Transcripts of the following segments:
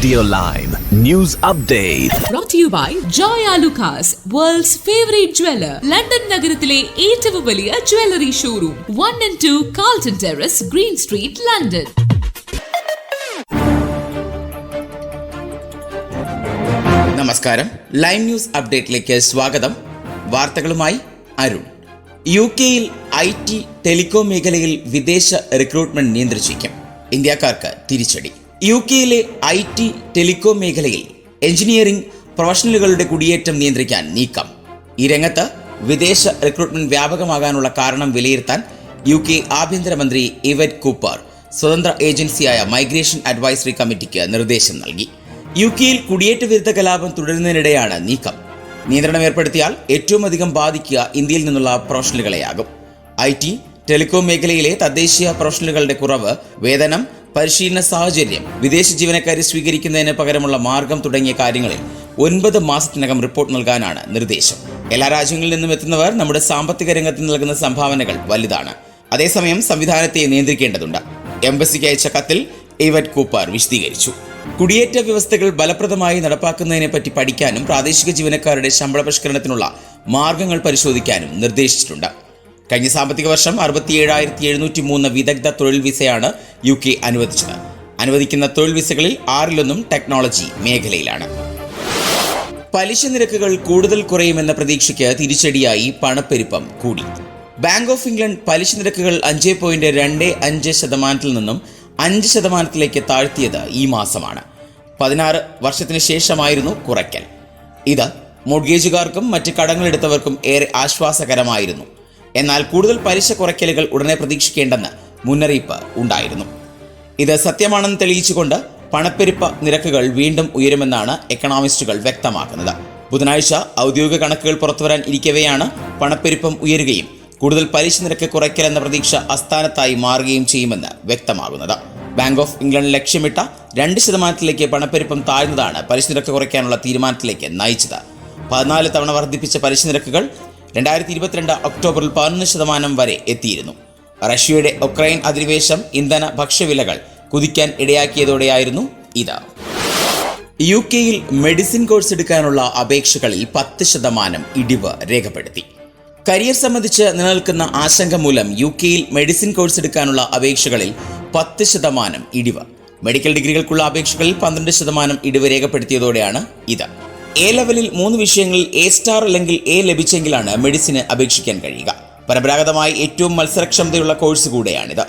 Radio live news update brought to you by Joya Lucas, world's favorite jeweler. London നഗരത്തിലെ ഏറ്റവും വലിയ jewellery showroom one and two Carlton terrace green street London നമസ്കാരം. Live news അപ്ഡേറ്റിലേക്ക് സ്വാഗതം. വാർത്തകളുമായി Arun. U കെയിൽ I T telecom മേഖലയിൽ വിദേശ റിക്രൂട്ട്മെന്റ് നിയന്ത്രിച്ചേക്കും ഇന്ത്യക്കാർക്ക് തിരിച്ചടി. യു കെയിലെ ഐ ടി ടെലികോം മേഖലയിൽ എഞ്ചിനീയറിംഗ് പ്രൊഫഷണലുകളുടെ കുടിയേറ്റം നിയന്ത്രിക്കാൻ നീക്കം. ഈ രംഗത്ത് വിദേശ റിക്രൂട്ട്മെന്റ് വ്യാപകമാകാനുള്ള കാരണം വിലയിരുത്താൻ യു കെ ആഭ്യന്തരമന്ത്രി ഇവറ്റ് കൂപ്പർ സ്വതന്ത്ര ഏജൻസിയായ മൈഗ്രേഷൻ അഡ്വൈസറി കമ്മിറ്റിക്ക് നിർദ്ദേശം നൽകി. യു കെയിൽ കുടിയേറ്റ വിരുദ്ധ കലാപം തുടരുന്നതിനിടെയാണ് നീക്കം. നിയന്ത്രണം ഏർപ്പെടുത്തിയാൽ ഏറ്റവും അധികം ബാധിക്കുക ഇന്ത്യയിൽ നിന്നുള്ള പ്രൊഫഷണലുകളെയാകും. ഐ ടി ടെലികോം മേഖലയിലെ തദ്ദേശീയ പ്രൊഫഷണലുകളുടെ കുറവ് വേതനം പരിശീലന സാഹചര്യം വിദേശ ജീവനക്കാരെ സ്വീകരിക്കുന്നതിന് പകരമുള്ള മാർഗം തുടങ്ങിയ കാര്യങ്ങളിൽ ഒൻപത് മാസത്തിനകം റിപ്പോർട്ട് നൽകാനാണ് നിർദ്ദേശം. എല്ലാ രാജ്യങ്ങളിൽ നിന്നും എത്തുന്നവർ നമ്മുടെ സാമ്പത്തിക രംഗത്ത് നൽകുന്ന സംഭാവനകൾ വലുതാണ്. അതേസമയം സംവിധാനത്തെ നിയന്ത്രിക്കേണ്ടതുണ്ട്. എംബസിക്ക് അയച്ച കത്തിൽ ഇവറ്റ് കൂപ്പർ വിശദീകരിച്ചു. കുടിയേറ്റ വ്യവസ്ഥകൾ ഫലപ്രദമായി നടപ്പാക്കുന്നതിനെ പറ്റി പഠിക്കാനും പ്രാദേശിക ജീവനക്കാരുടെ ശമ്പള പരിഷ്കരണത്തിനുള്ള മാർഗങ്ങൾ പരിശോധിക്കാനും നിർദ്ദേശിച്ചിട്ടുണ്ട്. കഴിഞ്ഞ സാമ്പത്തിക വർഷം അറുപത്തി ഏഴായിരത്തി എഴുന്നൂറ്റി മൂന്ന് വിദഗ്ധ തൊഴിൽ വിസയാണ് യു കെ അനുവദിച്ചത്. അനുവദിക്കുന്ന തൊഴിൽ വിസകളിൽ ആറിലൊന്നും ടെക്നോളജി മേഖലയിലാണ്. പലിശ നിരക്കുകൾ കൂടുതൽ കുറയുമെന്ന പ്രതീക്ഷയ്ക്ക് തിരിച്ചടിയായി പണപ്പെരുപ്പം കൂടി. ബാങ്ക് ഓഫ് ഇംഗ്ലണ്ട് പലിശ നിരക്കുകൾ അഞ്ച് പോയിന്റ് രണ്ട് അഞ്ച് ശതമാനത്തിൽ നിന്നും അഞ്ച് ശതമാനത്തിലേക്ക് താഴ്ത്തിയത് ഈ മാസമാണ്. പതിനാറ് വർഷത്തിന് ശേഷമായിരുന്നു കുറയ്ക്കൽ. ഇത് മോഡ്ഗേജുകാർക്കും മറ്റ് കടങ്ങളെടുത്തവർക്കും ഏറെ ആശ്വാസകരമായിരുന്നു. എന്നാൽ കൂടുതൽ പലിശ കുറയ്ക്കലുകൾ ഉടനെ പ്രതീക്ഷിക്കേണ്ടെന്ന് മുന്നറിയിപ്പ് ഉണ്ടായിരുന്നു. ഇത് സത്യമാണെന്ന് തെളിയിച്ചുകൊണ്ട് പണപ്പെരുപ്പ നിരക്കുകൾ വീണ്ടും ഉയരുമെന്നാണ് എക്കണോമിസ്റ്റുകൾ വ്യക്തമാക്കുന്നത്. ബുധനാഴ്ച ഔദ്യോഗിക കണക്കുകൾ പുറത്തുവരാൻ ഇരിക്കവെയാണ് പണപ്പെരുപ്പം ഉയരുകയും കൂടുതൽ പലിശ നിരക്ക് കുറയ്ക്കലെന്ന പ്രതീക്ഷ അസ്ഥാനത്തായി മാറുകയും ചെയ്യുമെന്ന് വ്യക്തമാകുന്നത്. ബാങ്ക് ഓഫ് ഇംഗ്ലണ്ട് ലക്ഷ്യമിട്ട രണ്ട് ശതമാനത്തിലേക്ക് പണപ്പെരുപ്പം താഴ്ന്നതാണ് പലിശ നിരക്ക് കുറയ്ക്കാനുള്ള തീരുമാനത്തിലേക്ക് നയിച്ചത്. പതിനാല് തവണ വർദ്ധിപ്പിച്ച പലിശ നിരക്കുകൾ രണ്ടായിരത്തി ഇരുപത്തിരണ്ട് ഒക്ടോബറിൽ പതിനൊന്ന് ശതമാനം വരെ എത്തിയിരുന്നു. റഷ്യയുടെ ഉക്രൈൻ അധിനിവേശം ഇന്ധന ഭക്ഷ്യവിലകൾ കുതിക്കാൻ ഇടയാക്കിയതോടെയായിരുന്നു ഇത്. യു കെയിൽ മെഡിസിൻ കോഴ്സ് എടുക്കാനുള്ള അപേക്ഷകളിൽ പത്ത് ശതമാനം ഇടിവ് രേഖപ്പെടുത്തി. കരിയർ സംബന്ധിച്ച് നിലനിൽക്കുന്ന ആശങ്ക മൂലം യു കെയിൽ മെഡിസിൻ കോഴ്സ് എടുക്കാനുള്ള അപേക്ഷകളിൽ പത്ത് ശതമാനം ഇടിവ്. മെഡിക്കൽ ഡിഗ്രികൾക്കുള്ള അപേക്ഷകളിൽ പന്ത്രണ്ട് ശതമാനം ഇടിവ് രേഖപ്പെടുത്തിയതോടെയാണ് ഇത്. എ ലെവലിൽ മൂന്ന് വിഷയങ്ങളിൽ എ സ്റ്റാർ അല്ലെങ്കിൽ എ ലഭിച്ചെങ്കിലാണ് മെഡിസിന് അപേക്ഷിക്കാൻ കഴിയുക. പരമ്പരാഗതമായി ഏറ്റവും മത്സരക്ഷമതയുള്ള കോഴ്സ് കൂടെയാണിത്.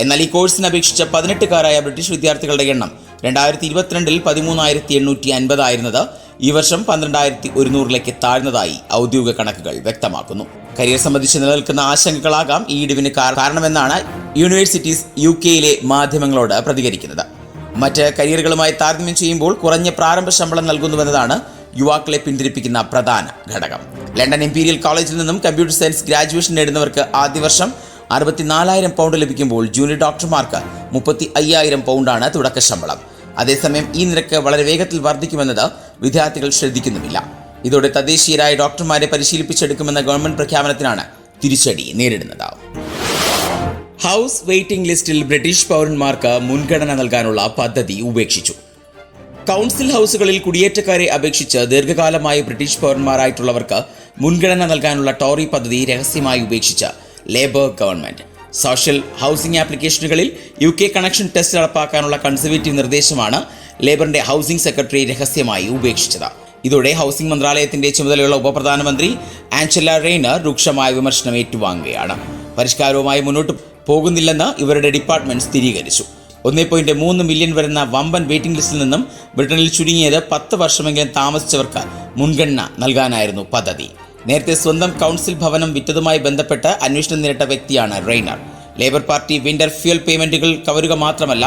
എന്നാൽ ഈ കോഴ്സിന് അപേക്ഷിച്ച പതിനെട്ടുകാരായ ബ്രിട്ടീഷ് വിദ്യാർത്ഥികളുടെ എണ്ണം രണ്ടായിരത്തി ഇരുപത്തിരണ്ടിൽ പതിമൂന്നായിരത്തി എണ്ണൂറ്റി അൻപതായിരുന്നത് ഈ വർഷം പന്ത്രണ്ടായിരത്തി ഒരുന്നൂറിലേക്ക് താഴ്ന്നതായി ഔദ്യോഗിക കണക്കുകൾ വ്യക്തമാക്കുന്നു. കരിയർ സംബന്ധിച്ച് നിലനിൽക്കുന്ന ആശങ്കകളാകാം ഈ ഇടിവിന് കാര- കാരണമെന്നാണ് യൂണിവേഴ്സിറ്റീസ് യു കെയിലെ മാധ്യമങ്ങളോട് പ്രതികരിക്കുന്നത്. മറ്റ് കരിയറുകളുമായി താരതമ്യം ചെയ്യുമ്പോൾ കുറഞ്ഞ പ്രാരംഭ ശമ്പളം നൽകുന്നുവെന്നതാണ് യുവാക്കളെ പിന്തിരിപ്പിക്കുന്ന പ്രധാന ഘടകം. ലണ്ടൻ ഇംപീരിയൽ കോളേജിൽ നിന്നും കമ്പ്യൂട്ടർ സയൻസ് ഗ്രാജുവേഷൻ നേടുന്നവർക്ക് ആദ്യ വർഷം അറുപത്തിനാലായിരം പൗണ്ട് ലഭിക്കുമ്പോൾ ജൂനിയർ ഡോക്ടർമാർക്ക് മുപ്പത്തി അയ്യായിരം പൗണ്ടാണ് തുടക്ക ശമ്പളം. അതേസമയം ഈ നിരക്ക് വളരെ വേഗത്തിൽ വർദ്ധിക്കുമെന്നത് വിദ്യാർത്ഥികൾ ശ്രദ്ധിക്കുന്നുമില്ല. ഇതോടെ തദ്ദേശീയരായ ഡോക്ടർമാരെ പരിശീലിപ്പിച്ചെടുക്കുമെന്ന ഗവൺമെന്റ് പ്രഖ്യാപനത്തിനാണ് തിരിച്ചടി നേരിടുന്നത്. ഹൗസ് വെയിറ്റിംഗ് ലിസ്റ്റിൽ ബ്രിട്ടീഷ് പൗരന്മാർക്ക് മുൻഗണന നൽകാനുള്ള പദ്ധതി ഉപേക്ഷിച്ചു. കൗൺസിൽ ഹൗസുകളിൽ കുടിയേറ്റക്കാരെ അപേക്ഷിച്ച് ദീർഘകാലമായി ബ്രിട്ടീഷ് പൗരന്മാരായിട്ടുള്ളവർക്ക് മുൻഗണന നൽകാനുള്ള ടോറി പദ്ധതി രഹസ്യമായി ഉപേക്ഷിച്ച ലേബർ ഗവൺമെന്റ്. സോഷ്യൽ ഹൗസിംഗ് ആപ്ലിക്കേഷനുകളിൽ യു കെ കണക്ഷൻ ടെസ്റ്റ് നടപ്പാക്കാനുള്ള കൺസർവേറ്റീവ് നിർദ്ദേശമാണ് ലേബറിന്റെ ഹൗസിംഗ് സെക്രട്ടറി രഹസ്യമായി ഉപേക്ഷിച്ചത്. ഇതോടെ ഹൗസിംഗ് മന്ത്രാലയത്തിന്റെ ചുമതലയുള്ള ഉപപ്രധാനമന്ത്രി ആഞ്ചല റെയ്നർ രൂക്ഷമായ വിമർശനം ഏറ്റുവാങ്ങുകയാണ്. പരിഷ്കാരവുമായി മുന്നോട്ട് പോകുന്നില്ലെന്ന് ഇവരുടെ ഡിപ്പാർട്ട്മെന്റ് സ്ഥിരീകരിച്ചു. ഒന്നേ പോയിന്റ് മൂന്ന് മില്യൺ വരുന്ന വമ്പൻ വെയിറ്റിംഗ് ലിസ്റ്റിൽ നിന്നും ബ്രിട്ടനിൽ ചുരുങ്ങിയത് പത്ത് വർഷമെങ്കിലും താമസിച്ചവർക്ക് മുൻഗണന നൽകാനായിരുന്നു പദ്ധതി. നേരത്തെ സ്വന്തം കൗൺസിൽ ഭവനം വിറ്റതുമായി ബന്ധപ്പെട്ട് അന്വേഷണം നേരിട്ട വ്യക്തിയാണ് Rayner. Labour party winter fuel പേയ്മെന്റുകൾ കവരുക മാത്രമല്ല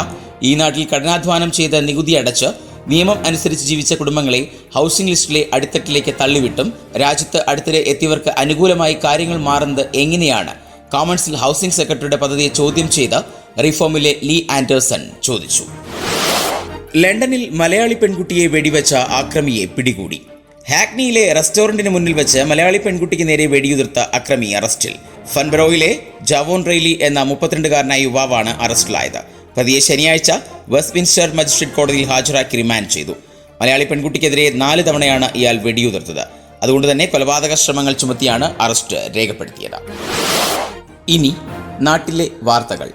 ഈ നാട്ടിൽ കഠിനാധ്വാനം ചെയ്ത നികുതി അടച്ച് നിയമം അനുസരിച്ച് ജീവിച്ച കുടുംബങ്ങളെ ഹൗസിംഗ് ലിസ്റ്റിലെ അടിത്തട്ടിലേക്ക് തള്ളിവിട്ടും രാജ്യത്ത് അടുത്തിടെ എത്തിയവർക്ക് അനുകൂലമായി കാര്യങ്ങൾ മാറുന്നത് എങ്ങനെയാണ് കോമൺസിൽ ഹൗസിംഗ് സെക്രട്ടറിയുടെ പദ്ധതിയെ ചോദ്യം ചെയ്ത് റിഫോമിലെ ലീ ആൻഡേഴ്സൺ ചോദിച്ചു. ലണ്ടനിൽ മലയാളി പെൺകുട്ടിയെ വെടിവെച്ച ആക്രമിയെ പിടികൂടി. ഹാക്നിയിലെ റെസ്റ്റോറന്റിന് മുന്നിൽ വെച്ച് മലയാളി പെൺകുട്ടിക്ക് നേരെ വെടിയുതിർത്ത അക്രമി അറസ്റ്റിൽ. ഫൻബ്രോയിലെ ജവോൺ റെയ്ലി എന്ന മുപ്പത്തിരണ്ടുകാരനായ യുവാവാണ് അറസ്റ്റിലായത്. പ്രതിയെ ശനിയാഴ്ച വെസ്റ്റ്മിൻസ്റ്റർ മജിസ്ട്രേറ്റ് കോടതിയിൽ ഹാജരാക്കി റിമാൻഡ് ചെയ്തു. മലയാളി പെൺകുട്ടിക്കെതിരെ നാല് തവണയാണ് ഇയാൾ വെടിയുതിർത്തത്. അതുകൊണ്ട് തന്നെ കൊലപാതക ശ്രമങ്ങൾ ചുമത്തിയാണ് അറസ്റ്റ് രേഖപ്പെടുത്തിയത്. ഇനി നാട്ടിലെ വാർത്തകൾ.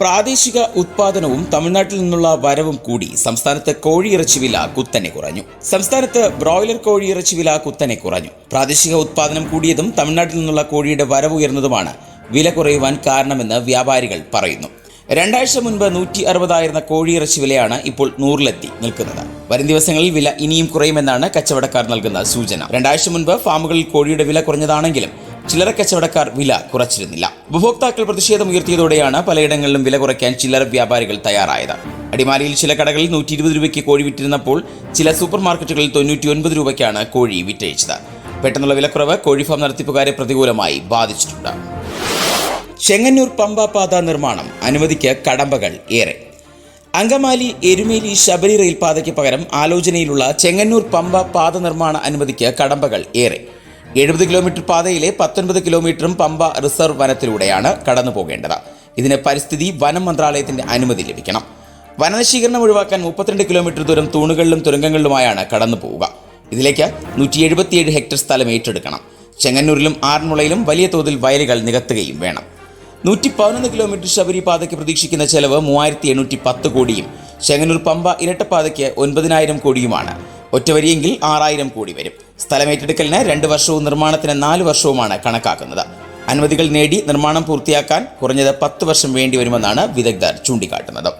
പ്രാദേശിക ഉത്പാദനവും തമിഴ്നാട്ടിൽ നിന്നുള്ള വരവും കൂടി സംസ്ഥാനത്ത് കോഴിയിറച്ചി വില കുത്തനെ കുറഞ്ഞു. സംസ്ഥാനത്ത് ബ്രോയിലർ കോഴിയിറച്ചി വില കുത്തനെ കുറഞ്ഞു. പ്രാദേശിക ഉത്പാദനം കൂടിയതും തമിഴ്നാട്ടിൽ നിന്നുള്ള കോഴിയുടെ വരവ് ഉയർന്നതുമാണ് വില കുറയുവാൻ കാരണമെന്ന് വ്യാപാരികൾ പറയുന്നു. രണ്ടാഴ്ച മുൻപ് നൂറ്റി അറുപതായിരുന്ന കോഴിയിറച്ചി വിലയാണ് ഇപ്പോൾ നൂറിലെത്തി നിൽക്കുന്നത്. വരും ദിവസങ്ങളിൽ വില ഇനിയും കുറയുമെന്നാണ് കച്ചവടക്കാർ നൽകുന്ന സൂചന. രണ്ടാഴ്ച മുൻപ് ഫാമുകളിൽ കോഴിയുടെ വില കുറഞ്ഞതാണെങ്കിലും ചില്ലറ കച്ചവടക്കാർ വില കുറച്ചിരുന്നില്ല. ഉപഭോക്താക്കൾ പ്രതിഷേധം ഉയർത്തിയതോടെയാണ് പലയിടങ്ങളിലും വില കുറയ്ക്കാൻ ചില്ലറ വ്യാപാരികൾ തയ്യാറായത്. അടിമാലിയിൽ ചില കടകളിൽ നൂറ്റി ഇരുപത് രൂപയ്ക്ക് കോഴി വിറ്റിരുന്നപ്പോൾ ചില സൂപ്പർ മാർക്കറ്റുകളിൽ തൊണ്ണൂറ്റി ഒൻപത് രൂപയ്ക്കാണ് കോഴി വിറ്റഴിച്ചത്. പെട്ടെന്നുള്ള വിലക്കുറവ് കോഴി ഫാം നടത്തിപ്പുകാരെ പ്രതികൂലമായി ബാധിച്ചിട്ടുണ്ട്. ചെങ്ങന്നൂർ പമ്പ പാത നിർമ്മാണം അനുമതിക്ക് കടമ്പകൾ ഏറെ. അങ്കമാലി എരുമേലി ശബരി റെയിൽപാതയ്ക്ക് പകരം ആലോചനയിലുള്ള ചെങ്ങന്നൂർ പമ്പ പാത നിർമ്മാണ അനുമതിക്ക് കടമ്പകൾ ഏറെ. എഴുപത് കിലോമീറ്റർ പാതയിലെ പത്തൊൻപത് കിലോമീറ്ററും പമ്പ റിസർവ് വനത്തിലൂടെയാണ് കടന്നു പോകേണ്ടത്. ഇതിന് പരിസ്ഥിതി വനം മന്ത്രാലയത്തിന്റെ അനുമതി ലഭിക്കണം. വനനശീകരണം ഒഴിവാക്കാൻ മുപ്പത്തിരണ്ട് കിലോമീറ്റർ ദൂരം തൂണുകളിലും തുരങ്കങ്ങളിലുമായാണ് കടന്നു പോവുക. ഇതിലേക്ക് നൂറ്റി എഴുപത്തിയേഴ് ഹെക്ടർ സ്ഥലം ഏറ്റെടുക്കണം. ചെങ്ങന്നൂരിലും ആറന്മുളയിലും വലിയ തോതിൽ വയലുകൾ നികത്തുകയും വേണം. നൂറ്റി പതിനൊന്ന് കിലോമീറ്റർ ശബരി പാതയ്ക്ക് പ്രതീക്ഷിക്കുന്ന ചെലവ് മൂവായിരത്തി എണ്ണൂറ്റി പത്ത് കോടിയും ചെങ്ങന്നൂർ പമ്പ ഇരട്ടപ്പാതയ്ക്ക് ഒൻപതിനായിരം കോടിയുമാണ്. ഒറ്റവരിയെങ്കിൽ ആറായിരം കോടി വരും. സ്ഥലം ഏറ്റെടുക്കലിന് രണ്ട് വർഷവും നിർമ്മാണത്തിന് നാല് വർഷവുമാണ് കണക്കാക്കുന്നത്. അനുമതികൾ നേടി നിർമ്മാണം പൂർത്തിയാക്കാൻ കുറഞ്ഞത് പത്ത് വർഷം വേണ്ടിവരുമെന്നാണ് വിദഗ്ധർ ചൂണ്ടിക്കാട്ടുന്നത്.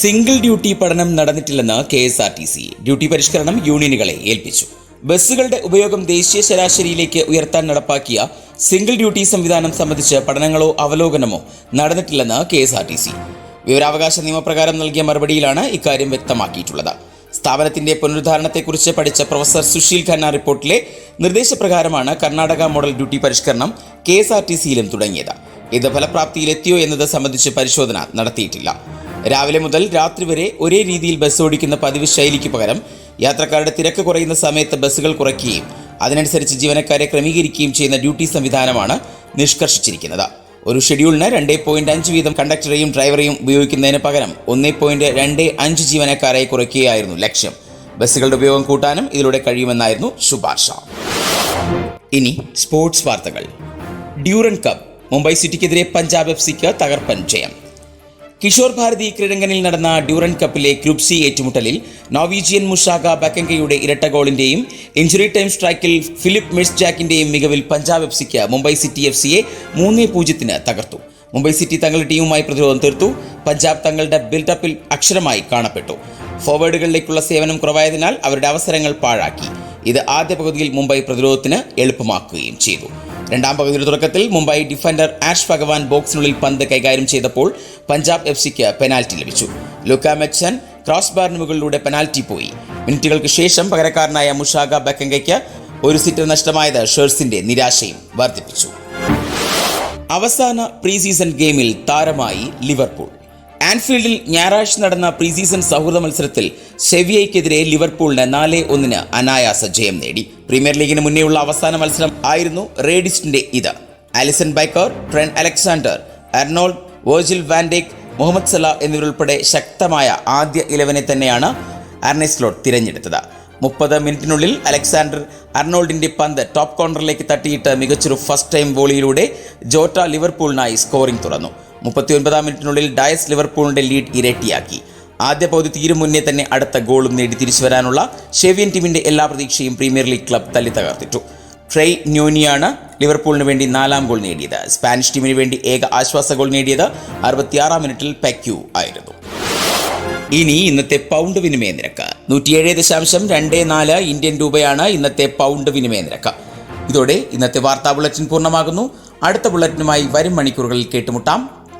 സിംഗിൾ ഡ്യൂട്ടി പഠനം നടന്നിട്ടില്ലെന്ന് K S R T C duty പരിഷ്കരണം യൂണിയനുകളെ ഏൽപ്പിച്ചു. ബസ്സുകളുടെ ഉപയോഗം ദേശീയ ശരാശരിയിലേക്ക് ഉയർത്താൻ നടപ്പാക്കിയ സിംഗിൾ ഡ്യൂട്ടി സംവിധാനം സംബന്ധിച്ച് പഠനങ്ങളോ അവലോകനമോ നടന്നിട്ടില്ലെന്ന് K S R T C. വിവരാവകാശ നിയമപ്രകാരം നൽകിയ മറുപടിയിലാണ് ഇക്കാര്യം വ്യക്തമാക്കിയിട്ടുള്ളത്. സ്ഥാപനത്തിന്റെ പുനരുദ്ധാരണത്തെക്കുറിച്ച് പഠിച്ച പ്രൊഫസർ സുശീൽ ഖന്ന റിപ്പോർട്ടിലെ നിർദ്ദേശപ്രകാരമാണ് കർണാടക മോഡൽ ഡ്യൂട്ടി പരിഷ്കരണം കെ എസ് ആർ ടി സിയിലും തുടങ്ങിയത്. ഇത് ഫലപ്രാപ്തിയിലെത്തിയോ എന്നത് സംബന്ധിച്ച് പരിശോധന നടത്തിയിട്ടില്ല. രാവിലെ മുതൽ രാത്രി വരെ ഒരേ രീതിയിൽ ബസ് ഓടിക്കുന്ന പതിവ് ശൈലിക്ക് പകരം യാത്രക്കാരുടെ തിരക്ക് കുറയുന്ന സമയത്ത് ബസ്സുകൾ കുറയ്ക്കുകയും അതിനനുസരിച്ച് ജീവനക്കാരെ ക്രമീകരിക്കുകയും ചെയ്യുന്ന ഡ്യൂട്ടി സംവിധാനമാണ് നിഷ്കർഷിച്ചിരിക്കുന്നത്. ഒരു ഷെഡ്യൂളിന് രണ്ടേ പോയിന്റ് അഞ്ച് വീതം കണ്ടക്ടറെയും ഡ്രൈവറെയും ഉപയോഗിക്കുന്നതിന് പകരം ഒന്നേ പോയിന്റ് രണ്ട് അഞ്ച് ജീവനക്കാരെ കുറയ്ക്കുകയായിരുന്നു ലക്ഷ്യം. ബസ്സുകളുടെ ഉപയോഗം കൂട്ടാനും ഇതിലൂടെ കഴിയുമെന്നായിരുന്നു ശുപാർശ. ഇനി സ്പോർട്സ് വാർത്തകൾ. ഡ്യൂറൻ കപ്പ് മുംബൈ സിറ്റിക്കെതിരെ പഞ്ചാബ് എഫ് സിക്ക് തകർപ്പൻ ജയം. കിഷോർ ഭാരതി ക്രീഡങ്കനിൽ നടന്ന ഡ്യൂറൻ കപ്പിലെ ഗ്രൂപ്പ് സി ഏറ്റുമുട്ടലിൽ നോവീജിയൻ മുഷാഗ ബക്കങ്കയുടെ ഇരട്ട ഗോളിന്റെയും ഇഞ്ചുറി ടൈം സ്ട്രൈക്കിൽ ഫിലിപ്പ് മിസ് ജാക്കിന്റെയും മികവിൽ പഞ്ചാബ് എഫ് സിക്ക് മുംബൈ സിറ്റി എഫ് സിയെ മൂന്നേ പൂജ്യത്തിന് തകർത്തു. മുംബൈ സിറ്റി തങ്ങളുടെ ടീമുമായി പ്രതിരോധം തീർത്തു. പഞ്ചാബ് തങ്ങളുടെ ബിൽഡപ്പിൽ അക്ഷരമായി കാണപ്പെട്ടു. ഫോർവേഡുകളിലേക്കുള്ള സേവനം കുറവായതിനാൽ അവരുടെ അവസരങ്ങൾ പാഴാക്കി. ഇത് ആദ്യ പകുതിയിൽ മുംബൈ പ്രതിരോധത്തിന് എളുപ്പമാക്കുകയും ചെയ്തു. രണ്ടാം പകുതിയുടെ തുടക്കത്തിൽ മുംബൈ ഡിഫൻഡർ ആഷ് ഭഗവാൻ ബോക്സിനുള്ളിൽ പന്ത് കൈകാര്യം ചെയ്തപ്പോൾ പഞ്ചാബ് എഫ് സിക്ക് പെനാൽറ്റി ലഭിച്ചു. ലുക്ക മെക്സൺ ക്രോസ് ബാറിന് മുകളിലൂടെ പെനാൽറ്റി പോയി. മിനിറ്റുകൾക്ക് ശേഷം പകരക്കാരനായ മുഷാഗ ബക്കങ്കയ്ക്ക് ഒരു സീറ്റ് നഷ്ടമായത് ഷേഴ്സിന്റെ നിരാശയും വർദ്ധിപ്പിച്ചു. അവസാന പ്രീ സീസൺ ഗെയിമിൽ താരമായി ലിവർപൂൾ. ആൻഫീൽഡിൽ ഞായറാഴ്ച നടന്ന പ്രീ സീസൺ സൗഹൃദ മത്സരത്തിൽ സെവിയയ്ക്കെതിരെ ലിവർപൂളിന് നാല് ഒന്നിന് അനായാസ ജയം നേടി. പ്രീമിയർ ലീഗിന് മുന്നേയുള്ള അവസാന മത്സരം ആയിരുന്നു റേഡിസ്റ്റിന്റെ ഇത്. Alisson Becker Trent Alexander Arnold Virgil van Dijk Mohamed Salah എന്നിവരുൾപ്പെടെ ശക്തമായ ആദ്യ ഇലവനെ തന്നെയാണ് അർനെസ്ലോട്ട് തിരഞ്ഞെടുത്തത്. മുപ്പത് മിനിറ്റിനുള്ളിൽ അലക്സാണ്ടർ അർണോൾഡിന്റെ പന്ത് ടോപ്പ് കോർണറിലേക്ക് തട്ടിയിട്ട് മികച്ചൊരു ഫസ്റ്റ് ടൈം വോളിയിലൂടെ ജോട്ട ലിവർപൂളിനായി സ്കോറിംഗ് തുറന്നു. മുപ്പത്തിയൊൻപതാം മിനിറ്റിനുള്ളിൽ ഡയസ് ലിവർപൂളിന്റെ ലീഡ് ഇരട്ടിയാക്കി. ആദ്യ പകുതി തീരും മുന്നേ തന്നെ അടുത്ത ഗോളും നേടി തിരിച്ചു വരാനുള്ള ഷെവിയൻ ടീമിന്റെ എല്ലാ പ്രതീക്ഷയും പ്രീമിയർ ലീഗ് ക്ലബ് തല്ലി തകർത്തിട്ടു ട്രെയ് ന്യൂനിയാണ് ലിവർപൂളിന് വേണ്ടി നാലാം ഗോൾ നേടിയത്. സ്പാനിഷ് ടീമിന് വേണ്ടി ഏക ആശ്വാസ ഗോൾ നേടിയത് അറുപത്തിയാറാം മിനിറ്റിൽ പെക്യു ആയിരുന്നു. ഇനി ഇന്നത്തെ പൗണ്ട് വിനിമയ നിരക്ക്. നൂറ്റിയേഴ് ദശാംശം രണ്ട് നാല് ഇന്ത്യൻ രൂപയാണ് ഇന്നത്തെ പൗണ്ട് വിനിമയ നിരക്ക്. ഇതോടെ ഇന്നത്തെ വാർത്താ ബുള്ളറ്റിൻ പൂർണമാകുന്നു. അടുത്ത ബുള്ളറ്റിനുമായി വരും മണിക്കൂറുകളിൽ കേട്ടുമുട്ടാം.